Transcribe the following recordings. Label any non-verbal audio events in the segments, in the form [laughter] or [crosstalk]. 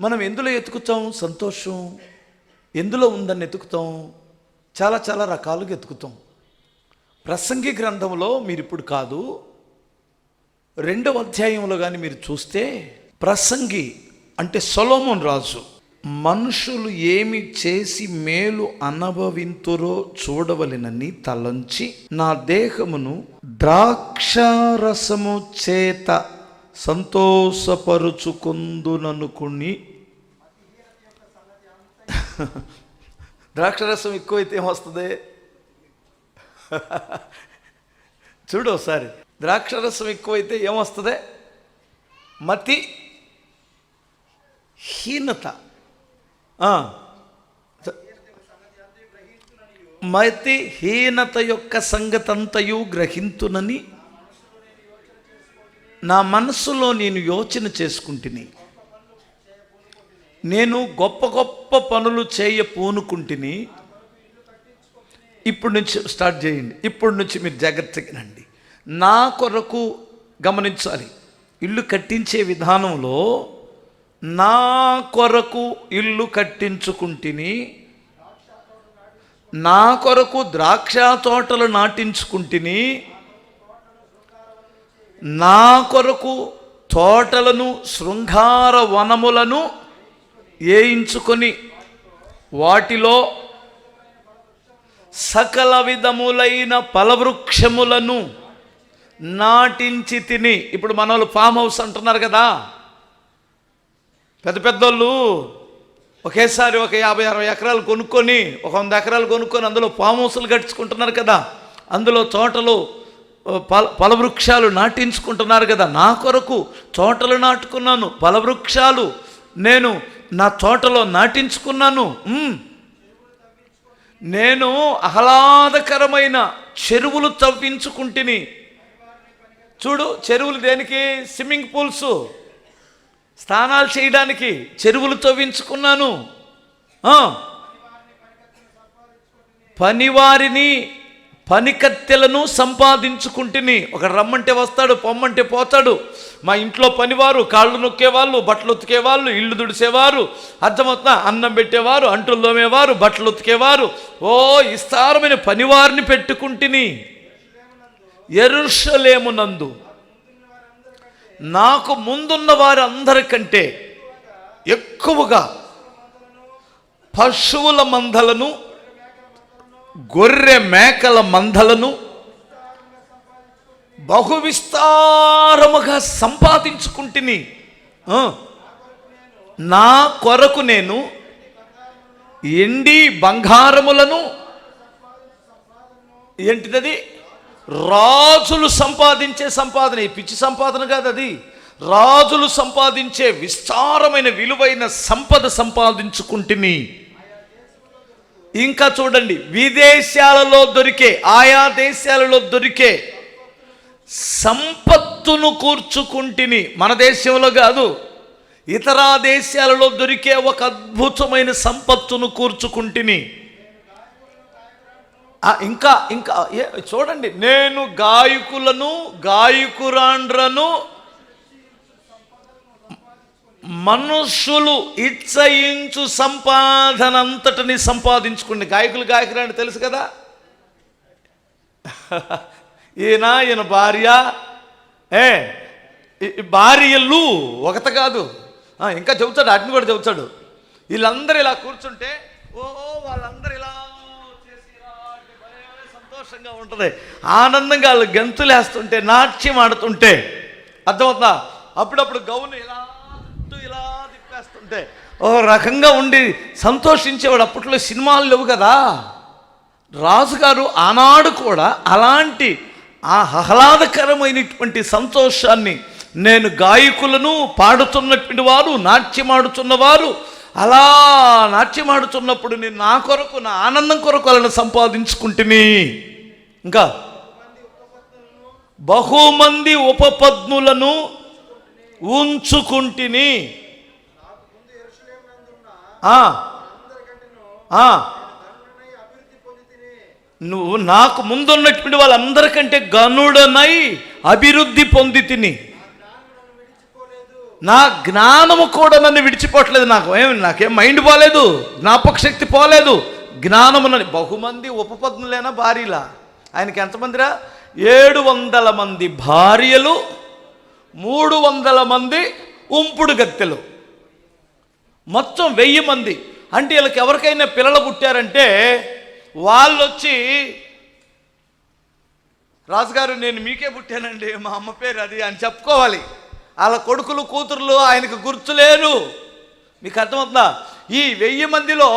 మనం ఎందులో ఎతుకుతాం సంతోషం. ఎందులో ఉందని ఎతుకుతాం చాలా చాలా రకాలుగా ఎతుకుతాం ప్రసంగి గ్రంథంలో మీరు ఇప్పుడు కాదు రెండవ అధ్యాయంలో కానీ మీరు చూస్తే ప్రసంగి అంటే సొలోమోన్ రాజు మనుషులు ఏమి చేసి మేలు అనుభవింతురో చూడవలెనని తలంచి నా దేహమును ద్రాక్షారసము చేత సంతోషపరుచుకుందుననుకుని. ద్రాక్షరసం ఎక్కువైతే ఏమొస్తుంది? చూడు ఒకసారి. ద్రాక్షరసం ఎక్కువైతే ఏమొస్తుంది? మతి హీనత. మతి హీనత యొక్క సంగతంతయు గ్రహింతునని నా మనసులో నేను యోచన చేసుకుంటుని. నేను గొప్ప గొప్ప పనులు చేయ పూనుకుంటుని. ఇప్పుడు నుంచి స్టార్ట్ చేయండి. ఇప్పుడు నుంచి మీరు జాగ్రత్తగానండి నా కొరకు గమనించాలి. ఇల్లు కట్టించే విధానంలో నా కొరకు ఇల్లు కట్టించుకుంటుని. నా కొరకు ద్రాక్ష తోటలు నాటించుకుంటుని. నా కొరకు తోటలను శృంగార వనములను వేయించుకొని వాటిలో సకల విధములైన ఫలవృక్షములను నాటించి తిని. ఇప్పుడు మన వాళ్ళు ఫామ్ హౌస్ అంటున్నారు కదా. పెద్ద పెద్దోళ్ళు ఒకేసారి ఒక యాభై అరవై ఎకరాలు కొనుక్కొని ఒక వంద ఎకరాలు కొనుక్కొని అందులో ఫామ్ హౌస్లు కట్టించుకుంటున్నారు కదా. అందులో తోటలు పల ఫలవృక్షాలు నాటించుకుంటున్నారు కదా నా కొరకు తోటలు నాటుకున్నాను ఫలవృక్షాలు నేను నా తోటలో నాటించుకున్నాను నేను ఆహ్లాదకరమైన చెరువులు తవ్వించుకుంటుని. చూడు చెరువులు దేనికి? Swimming pools. స్నానాలు చేయడానికి చెరువులు తవ్వించుకున్నాను. పనివారిని పనికత్తెలను సంపాదించుకుంటుని. ఒక రమ్మంటే వస్తాడు పొమ్మంటే పోతాడు. మా ఇంట్లో పనివారు కాళ్ళు నొక్కేవాళ్ళు బట్టలు ఉతికేవాళ్ళు ఇల్లు దుడిసేవారు అర్థమవుతుందా అన్నం పెట్టేవారు అంటులు దోమేవారు బట్టలు ఉతికేవారు. ఓ విస్తారమైన పనివారిని పెట్టుకుంటుని. ఎరుషలేమునందు. నాకు ముందున్న వారందరికంటే ఎక్కువగా పశువుల మందలను గొర్రె మేకల మందలను బహు విస్తారముగా సంపాదించుకుంటుని నా కొరకు నేను ఎండి బంగారములను ఏంటిదది? రాజులు సంపాదించే సంపాదన ఈ పిచ్చి సంపాదన కాదు అది రాజులు సంపాదించే విస్తారమైన విలువైన సంపద సంపాదించుకుంటుని. ఇంకా చూడండి విదేశాలలో దొరికే ఆయా దేశాలలో దొరికే సంపత్తును కూర్చుకుంటుని మన దేశంలో కాదు ఇతర దేశాలలో దొరికే ఒక అద్భుతమైన సంపత్తును కూర్చుకుంటుని. ఇంకా ఇంకా ఏ- చూడండి నేను గాయకులను గాయకురాండ్రను మనుషులు ఇచ్చయించు సంపాదన అంతటిని సంపాదించుకుని గాయకులు గాయకులు అని తెలుసు కదా? [laughs] ఈయన ఈయన భార్య ఏ భార్యలు ఒకత కాదు. ఇంకా చెబుతాడు అట్ని కూడా చెబుతాడు. వీళ్ళందరూ ఇలా కూర్చుంటే ఓ వాళ్ళందరూ ఇలా సంతోషంగా ఉంటుంది. ఆనందంగా వాళ్ళు గెంతులేస్తుంటే నాట్యం ఆడుతుంటే. అర్థమవుతుందా? అప్పుడప్పుడు గౌను ఇలా అంటే ఓ రకంగా ఉండి సంతోషించేవాడు అప్పట్లో సినిమాలు లేవు కదా. రాజుగారు ఆనాడు కూడా అలాంటి ఆ ఆహ్లాదకరమైనటువంటి సంతోషాన్ని నేను గాయకులను పాడుతున్నటువంటి వారు నాట్యమాడుతున్న వారు అలా నాట్యమాడుతున్నప్పుడు నేను నా కొరకు నా ఆనందం కొరకు వాళ్ళని సంపాదించుకుంటుని. ఇంకా బహుమంది ఉపపద్ములను ఉంచుకుంటుని. నువ్వు నాకు ముందున్నటువంటి వాళ్ళందరికంటే గనుడనై అభివృద్ధి పొంది తిని. నా జ్ఞానము కూడా నన్ను విడిచిపోవట్లేదు నాకు. ఏం నాకేం మైండ్ పోలేదు జ్ఞాపక శక్తి పోలేదు. జ్ఞానము నన్ను బహుమంది ఉపపత్నులైన భార్యలా. ఆయనకి ఎంతమందిరా? ఏడు వందల మంది భార్యలు మూడు వందల మంది ఉంపుడు గత్తెలు. మొత్తం వెయ్యి మంది. అంటే వీళ్ళకి ఎవరికైనా పిల్లలు పుట్టారంటే వాళ్ళు వచ్చి రాజుగారు నేను మీకే పుట్టానండి మా అమ్మ పేరు అది అని చెప్పుకోవాలి. వాళ్ళ కొడుకులు కూతుర్లు ఆయనకు గుర్తులేరు. మీకు అర్థమవుతుందా? ఈ వెయ్యి మందిలో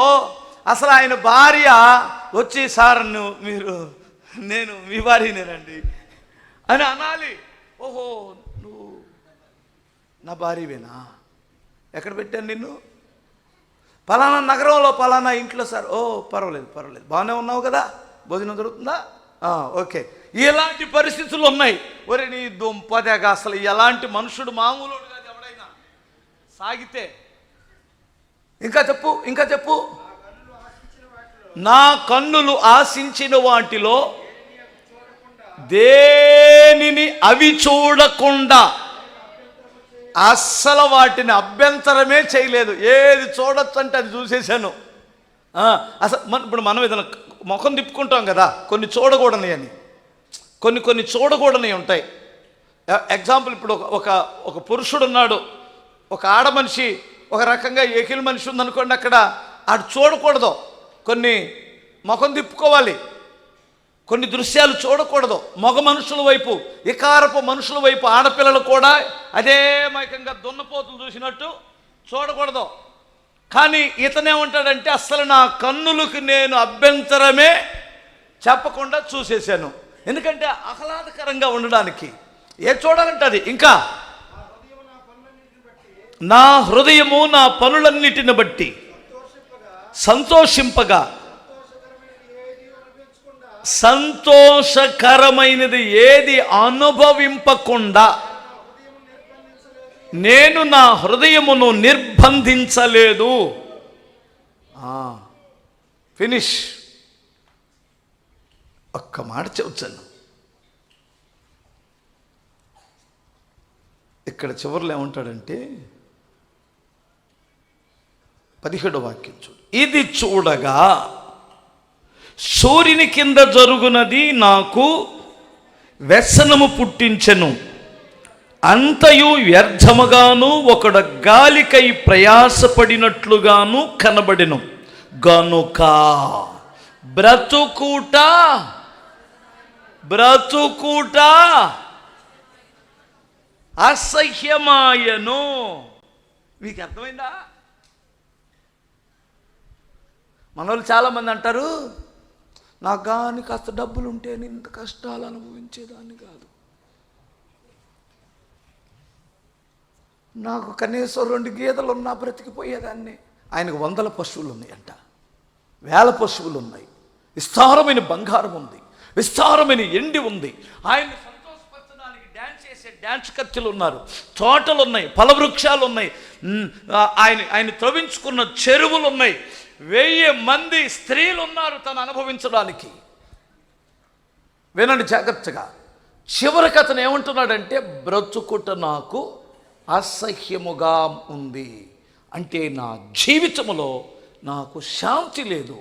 అసలు ఆయన భార్య వచ్చి సార్ మీరు నేను మీ భార్యనేనండి అని అనాలి. ఓహో నువ్వు నా భార్యవేనా? ఎక్కడ పెట్టాను నిన్ను? పలానా నగరంలో పలానా ఇంట్లో సార్ ఓ పర్వాలేదు పర్వాలేదు. బాగానే ఉన్నావు కదా? భోజనం దొరుకుతుందా? ఓకే. ఇలాంటి పరిస్థితులు ఉన్నాయి. ఒరే నీ దుంపదేగ అసలు ఎలాంటి మనుషుడు మామూలు కాదు ఎవడైనా. సాగితే. ఇంకా చెప్పు ఇంకా చెప్పు. నా కన్నులు ఆశించిన వాటిలో దేనిని అవి చూడకుండా అస్సలు వాటిని అభ్యంతరమే చేయలేదు. ఏది చూడొచ్చు అంటే అది చూసేశాను. అసలు మన ఇప్పుడు మనం ఏదైనా ముఖం తిప్పుకుంటాం కదా కొన్ని చూడకూడని అని. కొన్ని కొన్ని చూడకూడని ఉంటాయి. ఎగ్జాంపుల్ ఇప్పుడు ఒక ఒక ఒక పురుషుడు ఉన్నాడు ఒక ఆడ మనిషి ఒక రకంగా ఏకిల్ మనిషి ఉందనుకోండి అక్కడ ఆడు చూడకూడదు. కొన్ని ముఖం తిప్పుకోవాలి. కొన్ని దృశ్యాలు చూడకూడదు. మగ మనుషుల వైపు ఇకారపు మనుషుల వైపు ఆడపిల్లలు కూడా అదే మైకంగా దున్నపోతులు చూసినట్టు చూడకూడదు. కానీ ఇతనేమంటాడంటే అస్సలు నా కన్నులకు నేను అభ్యంతరమే చెప్పకుండా చూసేశాను. ఎందుకంటే ఆహ్లాదకరంగా ఉండడానికి. ఏ చూడాలంటది ఇంకా నా హృదయము నా పనులన్నిటిని బట్టి సంతోషింపగా సంతోషకరమైనది ఏది అనుభవింపకుండా నేను నా హృదయమును నిర్బంధించలేదు. ఫినిష్. ఒక్క మాట చెబుతాను. ఇక్కడ చివరిలో ఏమంటాడంటే పదిహేడు వాక్యం చూడు. ఇది చూడగా సూర్యుని కింద జరుగునది నాకు వ్యసనము పుట్టించెను. అంతయు వ్యర్థముగాను ఒకడు గాలికై ప్రయాసపడినట్లుగాను కనబడెను. గనుక బ్రతుకుట బ్రతుకుట అసహ్యమాయను. మీకు అర్థమైందా? మనోళ్ళు చాలామంది అంటారు నాకు కానీ కాస్త డబ్బులు ఉంటే నేను ఇంత కష్టాలు అనుభవించేదాన్ని కాదు. నాకు కనీసం రెండు గీతలు ఉన్నా బ్రతికిపోయేదాన్ని. ఆయనకు వందల పశువులు ఉన్నాయంట వేల పశువులు ఉన్నాయి విస్తారమైన బంగారం ఉంది విస్తారమైన ఎండి ఉంది ఆయన సంతోషపరచడానికి డ్యాన్స్ చేసే డ్యాన్స్ కత్తిలు ఉన్నారు తోటలు ఉన్నాయి ఫలవృక్షాలు ఉన్నాయి ఆయన ఆయన త్రవించుకున్న చెరువులు ఉన్నాయి వెయ్యి మంది స్త్రీలు ఉన్నారు తను అనుభవించడానికి. వినండి జాగ్రత్తగా. చివరికి అతను ఏమంటున్నాడంటే బ్రతుకుట నాకు అసహ్యముగా ఉంది. అంటే నా జీవితంలో నాకు శాంతి లేదు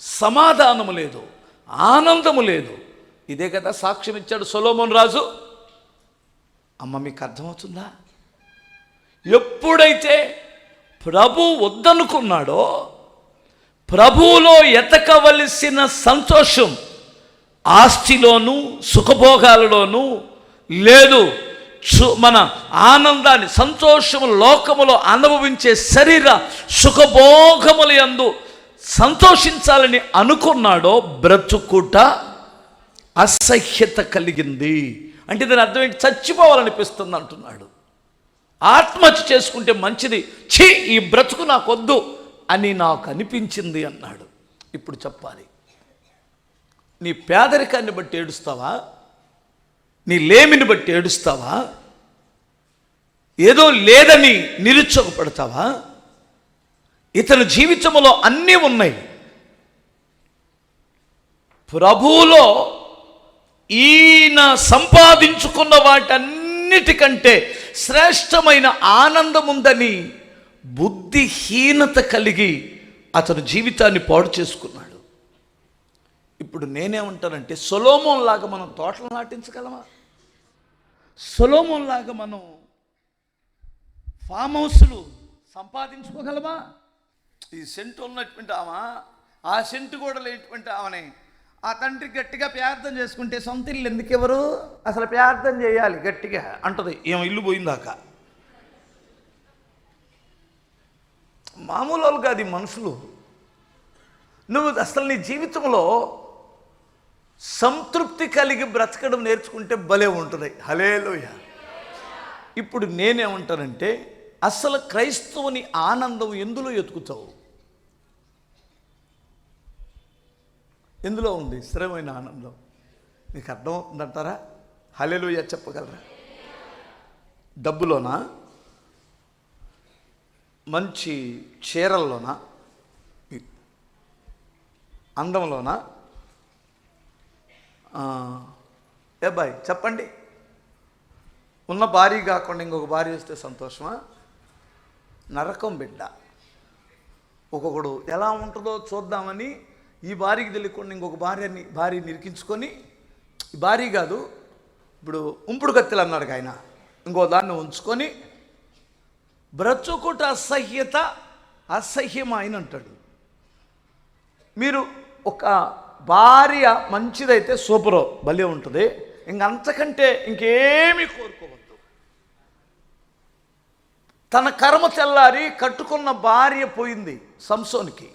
సమాధానము లేదు ఆనందము లేదు. ఇదే కదా సాక్ష్యం ఇచ్చాడు సొలోమోన్ రాజు. అమ్మ మీకు అర్థమవుతుందా? ఎప్పుడైతే ప్రభు వద్దనుకున్నాడో ప్రభువులో ఎతకవలసిన సంతోషం ఆస్తిలోనూ సుఖభోగాలలోనూ లేదు. సు- మన ఆనందాన్ని సంతోషము లోకములో అనుభవించే శరీర సుఖభోగముల యందు సంతోషించాలని అనుకున్నాడో బ్రతుకుట అసహ్యత కలిగింది. అంటే దాని అర్థం ఏంటి? చచ్చిపోవాలనిపిస్తుంది అంటున్నాడు. ఆత్మహత్య చేసుకుంటే మంచిది. ఛీ ఈ బ్రతుకు నాకొద్దు. అని నాకు అనిపించింది అన్నాడు. ఇప్పుడు చెప్పాలి. నీ పేదరికాన్ని బట్టి ఏడుస్తావా? నీ లేమిని బట్టి ఏడుస్తావా? ఏదో లేదని నిరుత్సాహపడతావా? ఇతని జీవితంలో అన్నీ ఉన్నాయి. ప్రభువులో ఈయన సంపాదించుకున్న వాటన్నిటికంటే శ్రేష్టమైన ఆనందం ఉందని బుద్ధిహీనత కలిగి అతను జీవితాన్ని పాడు చేసుకున్నాడు. ఇప్పుడు నేనేమంటానంటే సొలోమోన్ లాగా మనం తోటలు నాటించగలమా? సొలోమోన్ లాగా మనం ఫామ్ హౌస్లు సంపాదించుకోగలమా? ఈ సెంటు ఉన్నటువంటి ఆమె ఆ సెంటు కూడా లేనటువంటి ఆమెని ఆ తండ్రి గట్టిగా ప్రార్థన చేసుకుంటే సొంత ఇల్లు ఎందుకెవరు అసలు ప్రార్థన చేయాలి గట్టిగా అంటది. ఏం ఇల్లు పోయిందాక. మామూలు వాళ్ళు కాదు మనుషులు. నువ్వు అసలు నీ జీవితంలో సంతృప్తి కలిగి బ్రతకడం నేర్చుకుంటే భలే ఉంటుంది. హలేలోయ ఇప్పుడు నేనేమంటానంటే అసలు క్రైస్తవుని ఆనందం ఎందులో ఎతుకుతావు? ఎందులో ఉంది స్థిరమైన ఆనందం? నీకు అర్థమవుతుందంటారా? హలేలుయ చెప్పగలరా? డబ్బులోనా? మంచి చీరల్లోన? అందంలోనా? ఏ బాయ్ చెప్పండి. ఉన్న భార్య కాకుండా ఇంకొక భార్య వస్తే సంతోషమా? నరకం బిడ్డ. ఒక్కొక్కడు ఎలా ఉంటుందో చూద్దామని ఈ భార్యకి తెలియకుండా ఇంకొక భార్యని భార్య నిరికించుకొని భార్య కాదు ఇప్పుడు ఉంపుడు కత్తిలు అన్నాడు ఆయన. ఇంకో దాన్ని ఉంచుకొని బ్రతుకుట అసహ్యత అసహ్యమైన అంటాడు మీరు ఒక భార్య మంచిదైతే సూపరు భలే ఉంటుంది. ఇంకంతకంటే ఇంకేమీ కోరుకోవద్దు. తన కర్మ తెల్లారి కట్టుకున్న భార్య పోయింది సంసోనికి.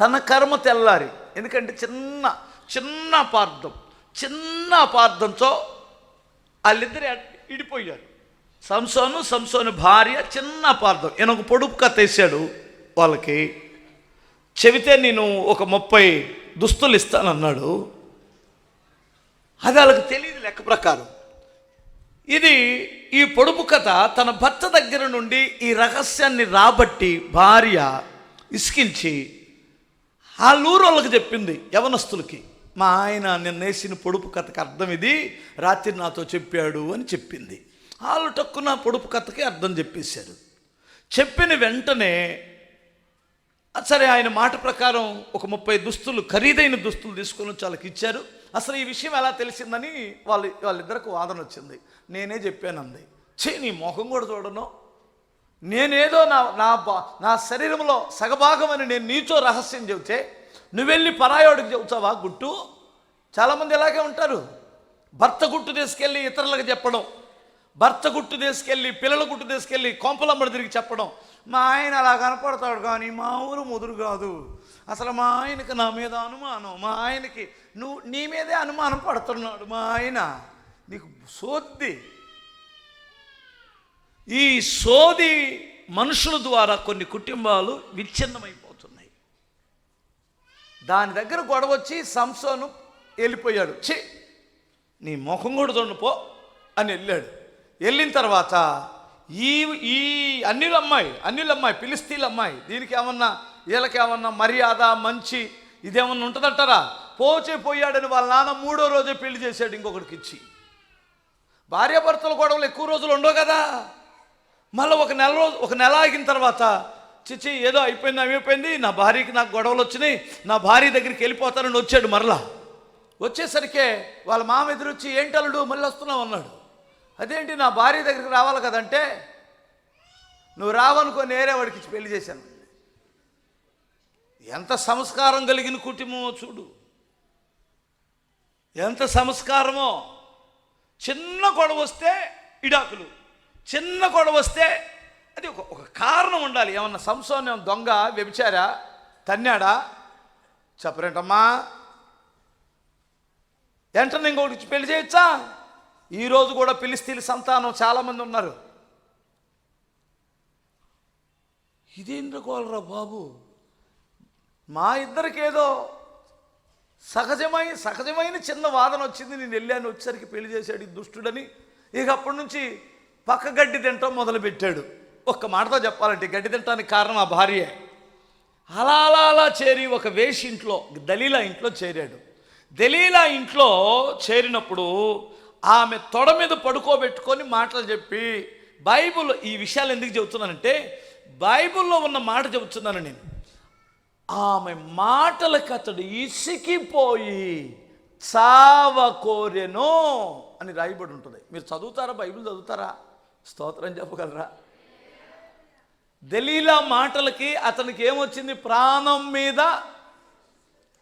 తన కర్మ తెల్లారి ఎందుకంటే చిన్న చిన్న అపార్థం చిన్న అపార్థంతో వాళ్ళిద్దరు ఇడిపోయారు. సంసోను సంసోను భార్య చిన్న పార్థం ఈయన ఒక పొడుపు కథ వేసాడు వాళ్ళకి. చెబితే నేను ఒక ముప్పై దుస్తులు ఇస్తానన్నాడు. అది వాళ్ళకి తెలియదు లెక్క ప్రకారం. ఇది ఈ పొడుపు కథ తన భర్త దగ్గర నుండి ఈ రహస్యాన్ని రాబట్టి భార్య ఇసికించి ఆ లూరోళ్ళకి వాళ్ళకి చెప్పింది యవనస్తులకి. మా ఆయన నిన్నేసిన పొడుపు కథకి అర్థం ఇది రాత్రి నాతో చెప్పాడు అని చెప్పింది. వాళ్ళు టక్కున పొడుపు కథకి అర్థం చెప్పేశారు. చెప్పిన వెంటనే సరే ఆయన మాట ప్రకారం ఒక ముప్పై దుస్తులు ఖరీదైన దుస్తులు తీసుకొని వచ్చి వాళ్ళకి ఇచ్చారు. అసలు ఈ విషయం ఎలా తెలిసిందని వాళ్ళు వాళ్ళిద్దరికి వాదన వచ్చింది. నేనే చెప్పానంది. చే నీ మొఖం కూడా చూడను. నేనేదో నా నా బా నా శరీరంలో సగభాగం అని నేను నీచో రహస్యం చెబితే నువ్వెళ్ళి పరాయోడికి చెబుతావా గుట్టు? చాలామంది ఇలాగే ఉంటారు. భర్త గుట్టు తీసుకెళ్ళి ఇతరులకు చెప్పడం. భర్త గుట్టు తీసుకెళ్ళి పిల్లల గుట్టు తీసుకెళ్ళి కొంపలమ్మడి తిరిగి చెప్పడం. మా ఆయన అలా కనపడతాడు కానీ మా ఊరు ముదురు కాదు. అసలు మా ఆయనకి నా మీద అనుమానం. మా ఆయనకి నువ్వు నీ మీదే అనుమానం పడుతున్నాడు మా ఆయన. నీకు సోద్ది. ఈ సోది మనుషుల ద్వారా కొన్ని కుటుంబాలు విచ్ఛిన్నమైపోతున్నాయి. దాని దగ్గర గొడవ వచ్చి సంసోను వెళ్ళిపోయాడు. ఛీ! నీ ముఖం కూడా చూడండి పో అని వెళ్ళాడు. వెళ్ళిన తర్వాత ఈ ఈ అన్నిల అమ్మాయి అన్నిల అమ్మాయి పిలిస్తీల అమ్మాయి దీనికి ఏమన్నా వీళ్ళకి ఏమన్నా మర్యాద మంచి ఇదేమన్నా ఉంటుందంటారా? పోచే పోయాడని వాళ్ళ నాన్న మూడో రోజే పెళ్ళి చేశాడు ఇంకొకటికి ఇచ్చి. భార్యాభర్తల గొడవలు ఎక్కువ రోజులు ఉండవు కదా? మళ్ళీ ఒక నెల రోజు ఒక నెల ఆగిన తర్వాత చిచ్చి ఏదో అయిపోయింది అయిపోయింది నా భార్యకి నాకు గొడవలు వచ్చినాయి నా భార్య దగ్గరికి వెళ్ళిపోతానని వచ్చాడు మరలా. వచ్చేసరికి వాళ్ళ మామ ఎదురొచ్చి ఏంటి అల్లుడు మళ్ళీ వస్తున్నావు? అన్నాడు. అదేంటి నా భార్య దగ్గరికి రావాలి కదంటే నువ్వు రావనుకో నేరే వాడికి ఇచ్చి పెళ్ళి చేశాను. ఎంత సంస్కారం కలిగిన కుటుంబమో చూడు. ఎంత సంస్కారమో. చిన్న గొడవ వస్తే ఇడాకులు చిన్న గొడవ వస్తే అది ఒక ఒక కారణం ఉండాలి. ఏమన్నా సంసోన్ దొంగ వ్యభిచారా తన్నాడా? చెప్పరేంటమ్మా? వెంటనే ఇంకొకటి పెళ్ళి చేయొచ్చా? ఈరోజు కూడా పిలిస్తీన్ సంతానం చాలామంది ఉన్నారు. ఇదేం కోలరా బాబు? మా ఇద్దరికి ఏదో సహజమైన సహజమైన చిన్న వాదన వచ్చింది. నేను వెళ్ళాను వచ్చేసరికి పెళ్ళి చేశాడు దుష్టుడని. ఇక అప్పటి నుంచి పక్క గడ్డి తింటాం మొదలుపెట్టాడు. ఒక్క మాటతో చెప్పాలంటే గడ్డి తింటానికి కారణం ఆ భార్యే. అలా అలా అలా చేరి ఒక వేషి ఇంట్లో దలీలా ఇంట్లో చేరాడు. దలీలా ఇంట్లో చేరినప్పుడు ఆమె తొడ మీద పడుకోబెట్టుకొని మాటలు చెప్పి బైబుల్ ఈ విషయాలు ఎందుకు చెబుతున్నానంటే బైబిల్లో ఉన్న మాట చెబుతున్నాను నేను. ఆమె మాటలకు అతడు ఇసికిపోయి చావ కోరెను అని రాయబడి ఉంటుంది. మీరు చదువుతారా? బైబిల్ చదువుతారా? స్తోత్రం చెప్పగలరా? దలీలా మాటలకి అతనికి ఏమొచ్చింది? ప్రాణం మీద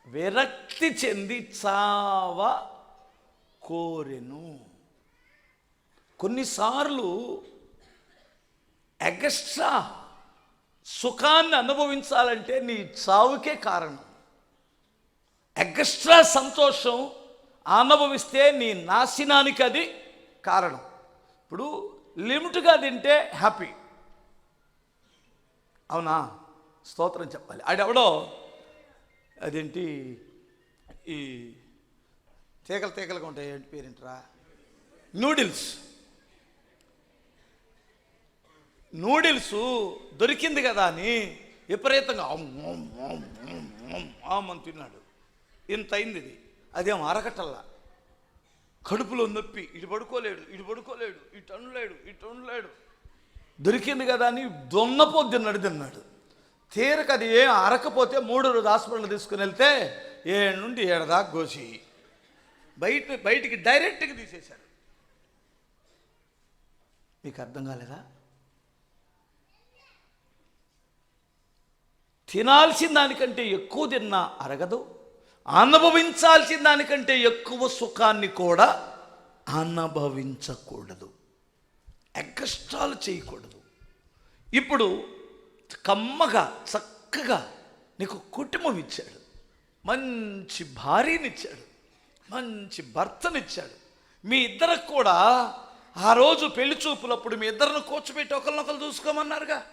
విరక్తి చెంది చావ కోరెను. కొన్నిసార్లు ఎగస్ట్రా సుఖాన్ని అనుభవించాలంటే నీ చావుకే కారణం. ఎగస్ట్రా సంతోషం అనుభవిస్తే నీ నాశనానికి అది కారణం. ఇప్పుడు లిమిట్గా తింటే హ్యాపీ. అవునా? స్తోత్రం చెప్పాలి. ఆడెవడో? అదేంటి? ఈ తీగలు తీగలుగా ఉంటాయి. ఏంటి పేరేంట్రా? నూడిల్స్. నూడిల్స్ దొరికింది కదా అని విపరీతంగా అమ్ అని తిన్నాడు. ఇంత అయింది ఇది. అదేం అరగటల్లా? కడుపులో నొప్పి. ఇటు పడుకోలేడు ఇటు పడుకోలేడు ఇటు అనలేడు ఇటు అనలేడు దొరికింది కదా అని దొన్నపో తిన్నాడు తిన్నాడు. తీరకది ఏం అరకపోతే మూడు రోజు హాస్పిటల్ తీసుకుని వెళ్తే ఏడు నుండి ఏడదాకా గోసి. కోసి బయట బయటికి డైరెక్ట్గా తీసేశారు. మీకు అర్థం కాలేదా? తినాల్సిన దానికంటే ఎక్కువ తిన్నా అరగదు అనుభవించాల్సిన దానికంటే ఎక్కువ సుఖాన్ని కూడా అనుభవించకూడదు. ఎగ్గస్టాలు చేయకూడదు. ఇప్పుడు కమ్మగా చక్కగా నీకు కుటుంబం ఇచ్చాడు. మంచి భార్యనిచ్చాడు మంచి భర్తనిచ్చాడు. మీ ఇద్దరికి కూడా ఆ రోజు పెళ్ళి చూపులప్పుడు మీ ఇద్దరిని కూర్చోబెట్టి ఒకరినొకరు చూసుకోమన్నారుగా.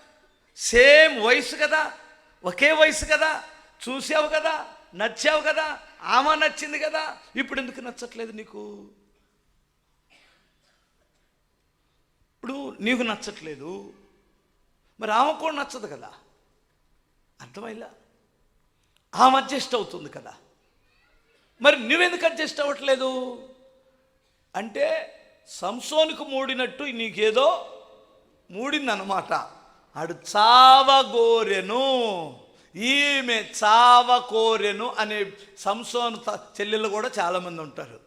సేమ్ వయసు కదా ఒకే వయసు కదా చూసావు కదా నచ్చావు కదా ఆమె నచ్చింది కదా ఇప్పుడు ఎందుకు నచ్చట్లేదు నీకు? ఇప్పుడు నీకు నచ్చట్లేదు మరి ఆమె కూడా నచ్చదు కదా? అర్థమైలా ఆమె అడ్జస్ట్ అవుతుంది కదా. మరి నువ్వెందుకు అడ్జస్ట్ అవ్వట్లేదు అంటే సంసోనికి మూడినట్టు నీకేదో మూడిందనమాట ఆడు చావగోరెను ఈమె చావకోరెను అనే సంసోన్ త- కూడా చాలామంది ఉంటారు.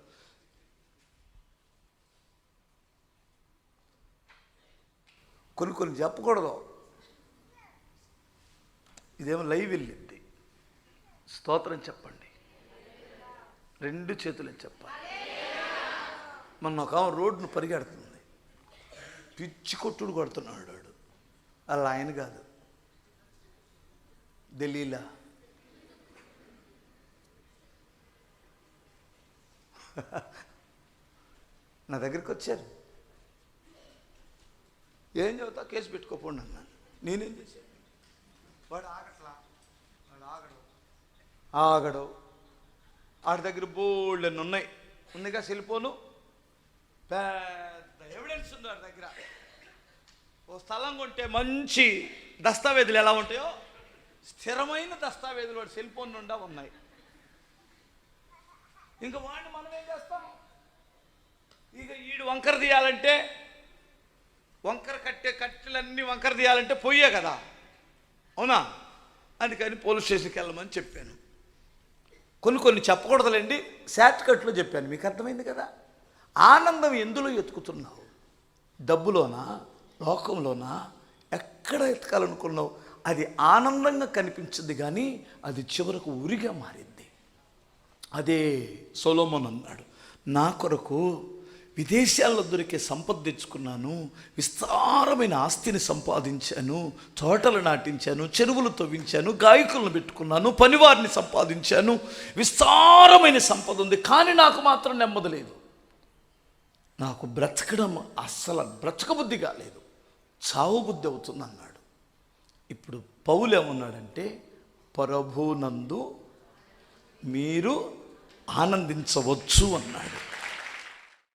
కొన్ని కొన్ని చెప్పకూడదు. ఇదేమో లైవ్ వెళ్ళింది. స్తోత్రం చెప్పండి. రెండు చేతులు చెప్పాలి. మొన్న ఒక ఆమె రోడ్డును పరిగెడుతుంది. పిచ్చి కొట్టుడు కొడుతున్నాడు వాడు. అలా ఆయన కాదు. ఢిల్లీలా నా దగ్గరికి వచ్చారు. ఏం చదువుతా? కేసు పెట్టుకోపోండి అన్నాను. నేనేం చేశాను? వాడు ఆగట్లా? వాడు ఆగడు. ఆగడు. ఆడి దగ్గర బోళ్ళని ఉన్నాయి. ఉందిగా సెల్ఫోను పెద్ద ఎవిడెన్స్ ఉంది వాడి దగ్గర. ఓ స్థలం కొంటే మంచి దస్తావేజులు ఎలా ఉంటాయో? స్థిరమైన దస్తావేజులు వాడు సెల్ ఫోన్ నుండా ఉన్నాయి. ఇంకా వాడిని మనం ఏం చేస్తాం? ఇక ఈడు వంకర తీయాలంటే వంకర కట్టే కట్టెలన్నీ వంకర తీయాలంటే పొయ్యే కదా. అవునా? అందుకని పోలీస్ స్టేషన్కి వెళ్ళమని చెప్పాను. కొన్ని కొన్ని చెప్పకూడదులేండి షార్ట్కట్లో చెప్పాను. మీకు అర్థమైంది కదా? ఆనందం ఎందులో ఎతుకుతున్నావు డబ్బులోనా? లోకంలోనా? ఎక్కడ ఎతకాలనుకున్నావు అది ఆనందంగా కనిపించింది కానీ అది చివరకు ఉరిగా మారింది. అదే సొలోమన్ అన్నాడు నా కొరకు విదేశాల్లో దొరికే సంపద తెచ్చుకున్నాను విస్తారమైన ఆస్తిని సంపాదించాను తోటలు నాటించాను చెరువులు తవ్వించాను గాయకులను పెట్టుకున్నాను పనివారిని సంపాదించాను విస్తారమైన సంపద ఉంది. కానీ నాకు మాత్రం నెమ్మది లేదు. నాకు బ్రతకడం అస్సలు బ్రతకబుద్ధి కాలేదు. చావు బుద్ధి అవుతుంది అన్నాడు. ఇప్పుడు పౌలు ఏమన్నాడంటే ప్రభునందు మీరు ఆనందించవచ్చు అన్నాడు.